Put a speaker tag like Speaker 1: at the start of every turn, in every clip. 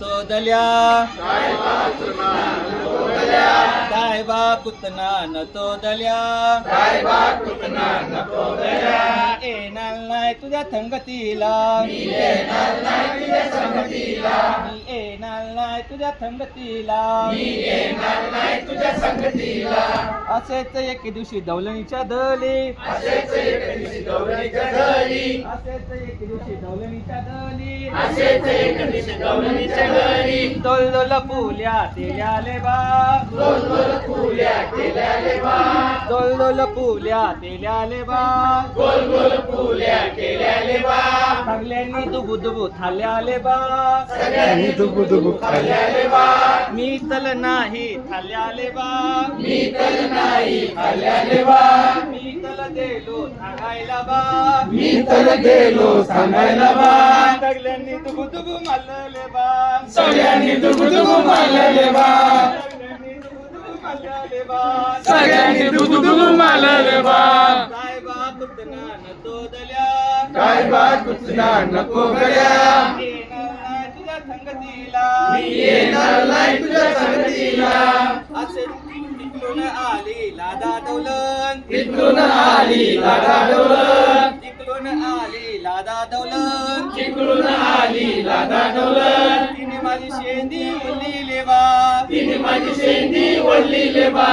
Speaker 1: तो दल्या काय बा कुतना न तो दल्या येणार नाही तुझ्या थंगतीला मी येणार नाही तुझ्या थंगतीला असेच एक दिवशी दौलणीच्या दली। असेच एक दिवशी दौलणीच्या दली दोल दोल पुल्या तेल्याले बा. दोल दोल पुल्या तेल्याले बा. सगळ्यांनी दुबू दुबू थाल्याले बा.
Speaker 2: आणि दुबू दुबू खाली
Speaker 1: मी तल नाही थाल्याले बा.
Speaker 2: मी तर नाही खाल्याले बा.
Speaker 1: मी तल देलो थागायला बा.
Speaker 2: मी तर गेलो सांगायला बा.
Speaker 1: सगळ्यांनी दुबू दुबू मारलेले बा.
Speaker 2: सगळ्यांनी
Speaker 1: सगळ्यांनी दुबू मारलेले बा.
Speaker 2: सगळ्यांनी दुबू मारलेले बा.
Speaker 1: काय बा कुतना दल्या
Speaker 2: काय बा कुचना नको गड्या.
Speaker 1: येणार नाही तुझ्या संगतीला
Speaker 2: मी येणार नाही तुझ्या संगतीला.
Speaker 1: असे तिकडून आली लादा
Speaker 2: तिकडून आली
Speaker 1: तिकडून आली लादा दौलन
Speaker 2: तिकडून आली लाडा डोलत
Speaker 1: तिने माझी शेंदी उरली लेवा
Speaker 2: तिने माझी शेंडी ओढली बा.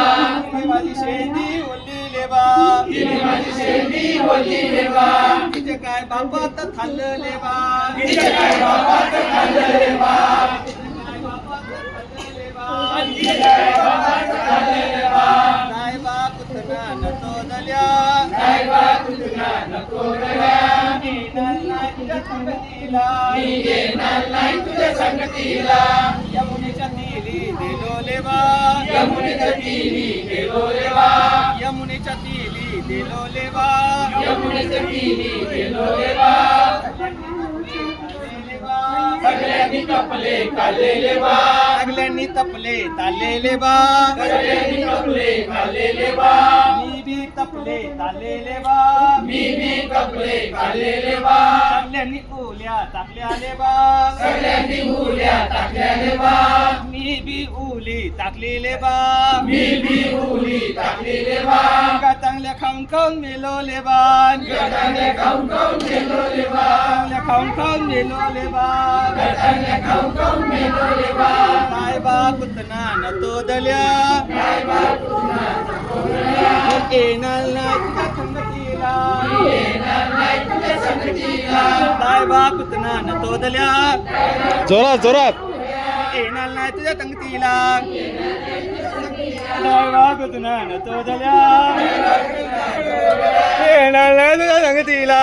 Speaker 1: तिने माझी शेंदी उरली लेवा
Speaker 2: तिने माझी शेंडी ओढली बा.
Speaker 1: तिचे काय बापात खाल्लं लेवा
Speaker 2: तिचे काय बापात खाल्ले बा.
Speaker 1: कुतना न तो दल्या
Speaker 2: काय बा तुझना नको गड्या
Speaker 1: येणार नाही तुझ्या संगतीला
Speaker 2: मी येणार नाही तुझ्या संगतीला
Speaker 1: यमुनेच्या तिली दिलो लेवा
Speaker 2: बा
Speaker 1: तपले तालेले बा. मी
Speaker 2: कपले बा.
Speaker 1: सगळ्यांनी उल्या टाकल्याले बा.
Speaker 2: सगळ्यांनी मुल्या टाकल्याले बा.
Speaker 1: मी बी उली टाकलेले बा.
Speaker 2: मी बी उली टाकलेले बा.
Speaker 1: का चांगल्या खाऊन खाऊन मेलोले बा.
Speaker 2: गटाने खाऊन खाऊन रे बा.
Speaker 1: चांगल्या खाऊन खाऊन मेलोले बा
Speaker 2: गटाने खाऊन खाऊन गेलो रे बा
Speaker 1: काय बा कुतना न तो दल्या
Speaker 2: काय बा तुझना
Speaker 1: येणार नाही तुझ्या संगतीला.
Speaker 2: येणार नाही तुझ्या संगतीला
Speaker 1: काय बा कुतना न तो दल्या
Speaker 3: जोरात जोरात.
Speaker 1: येणार नाही तुझ्या संगतीला. काय बा कुतना न तो दल्या येणार नाही तुझ्या संगतीला.